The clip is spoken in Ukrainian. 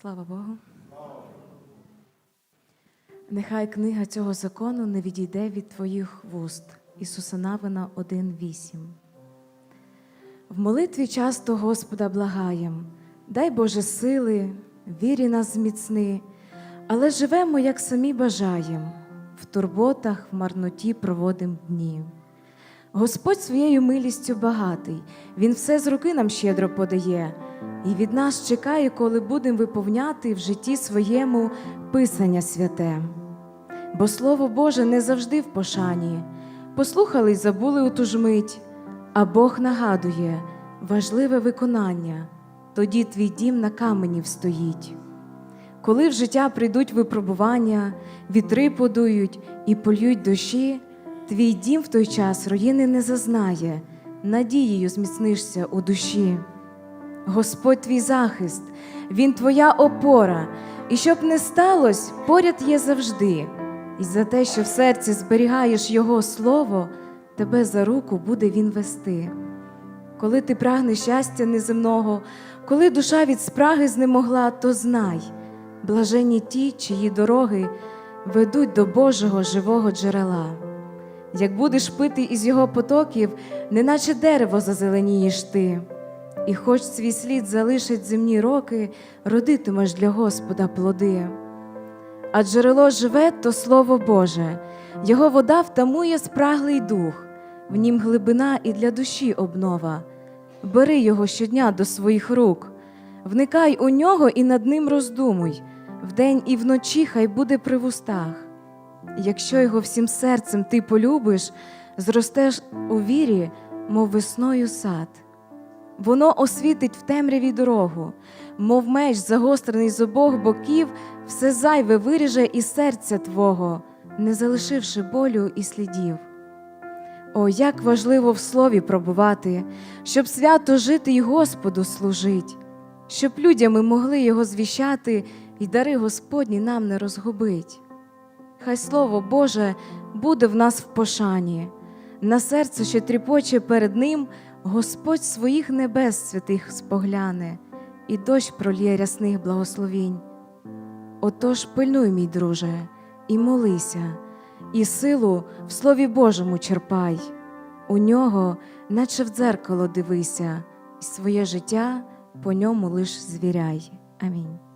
Слава Богу. Нехай книга цього закону не відійде від твоїх вуст. Ісуса Навина 1.8. В молитві часто Господа благаєм, дай Боже сили, вірі нас зміцни, але живемо, як самі бажаєм, в турботах, в марноті проводим дні. Господь своєю милістю багатий, Він все з руки нам щедро подає, і від нас чекає, коли будемо виповняти в житті своєму Писання святе. Бо Слово Боже не завжди в пошані, послухали й забули у ту ж мить, а Бог нагадує важливе виконання, тоді твій дім на камені встоїть. Коли в життя прийдуть випробування, вітри подують і польють дощі, твій дім в той час руїни не зазнає, надією зміцнишся у душі. Господь твій захист, Він твоя опора, і щоб не сталося, поряд є завжди. І за те, що в серці зберігаєш Його слово, тебе за руку буде Він вести. Коли ти прагнеш щастя неземного, коли душа від спраги знемогла, то знай, блаженні ті, чиї дороги ведуть до Божого живого джерела. Як будеш пити із його потоків, неначе дерево зазеленієш ти, і хоч свій слід залишить земні роки, родитимеш для Господа плоди. А джерело живе то Слово Боже, його вода втамує спраглий дух, в нім глибина і для душі обнова. Бери його щодня до своїх рук, вникай у нього і над ним роздумуй, вдень і вночі хай буде при вустах. Якщо його всім серцем ти полюбиш, зростеш у вірі, мов весною сад. Воно освітить в темряві дорогу, мов меч, загострений з обох боків, все зайве виріже із серця Твого, не залишивши болю і слідів. О, як важливо в слові пробувати, щоб свято жити й Господу служить, щоб людям ми могли його звіщати, і дари Господні нам не розгубить. Хай Слово Боже буде в нас в пошані, на серце, що тріпоче перед Ним, Господь своїх небес святих спогляне, і дощ пролє рясних благословінь. Отож пильнуй, мій друже, і молися, і силу в Слові Божому черпай, у нього, наче в дзеркало дивися, і своє життя по ньому лиш звіряй. Амінь.